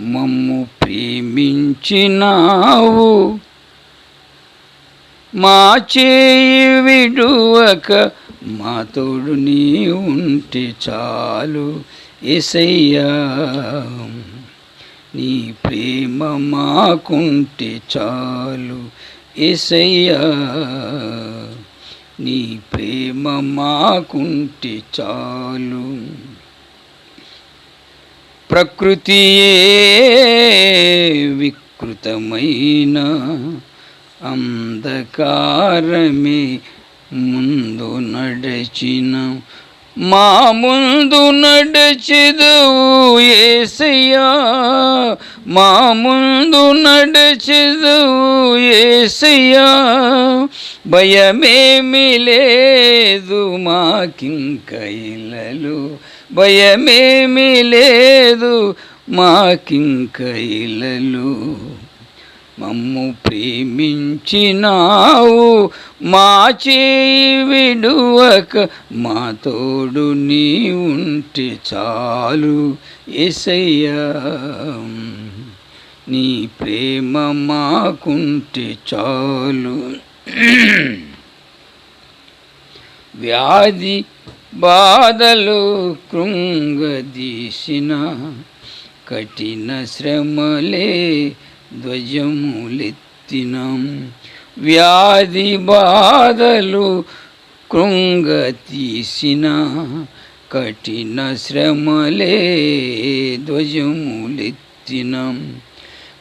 మమ్ము ప్రేమించినావు. మా చేయి విడువక మా తోడు నీ ఉంటే చాలు. ఎసయ్యా నీ ప్రేమ మాకుంటే చాలు. ఎసయ్యా నీ ప్రేమ మాకుంటే చాలు. ప్రకృతియే వికృతమైన అంధకారమే ముందు నడచిన మా ముందు నడచెదవు ఏసయ్యా. మా ముందు నడచెదవు ఏసయ్యా. భయమేమి లేదు మాకింక ఇళ్ళలు భయమేమి లేదు మాకింక ఇళ్ళలు మమ్ము ప్రేమించినావు మా చేయి విడువక మా తోడు నీ ఉంటే చాలు ఎసయ్యా నీ ప్రేమ మాకుంటే చాలు. వ్యాధి బాధలు కృంగదీసిన కఠిన శ్రమలే ధ్వజములెత్తినం. వ్యాధి బాధలు కృంగతీసిన కఠిన శ్రమలే ధ్వజములెత్తినం.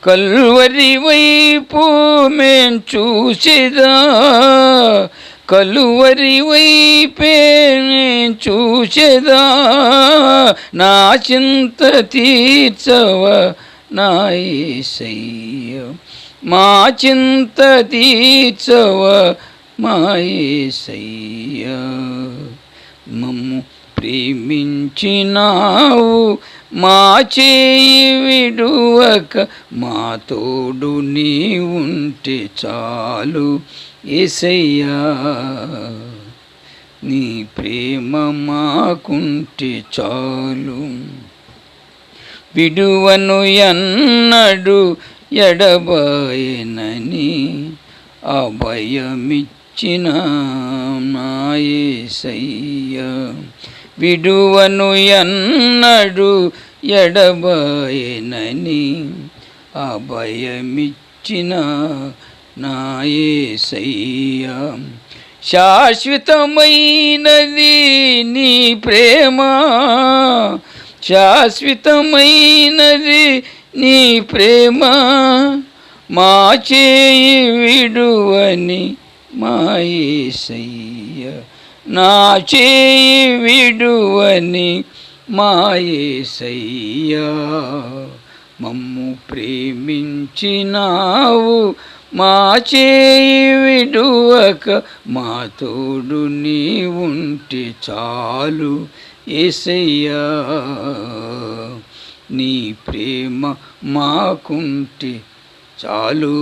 కల్వరి వైపు మేం చూసిదా కలువరి వైపే నేను చూసేదా నా చింత తీర్చవ నా మా చింత తీర్చవ మాయ మమ్ము ప్రేమించినావు మా చేయి విడువక మా తోడు నీ ఉంటే చాలు ఏసయ్యా. నీ ప్రేమ మాకుంటే చాలు. విడువను ఎన్నడు ఎడబాయనని అభయమిచ్చిన నాయసయ్యా విడువను ఎన్నడు ఎడబాయనని అభయమిచ్చిన నాయసయ్య. శాశ్వతమైనది నీ ప్రేమ శాశ్వతమైనది నీ ప్రేమ మా చేయి విడువని మాయేసయ్య. నా చేయి విడువని మాయేసయ్యా. మమ్ము ప్రేమించినావు మా చేయి విడువక మా తోడు నీ ఉంటే చాలు ఏసయ్యా. నీ ప్రేమ మాకుంటే చాలు.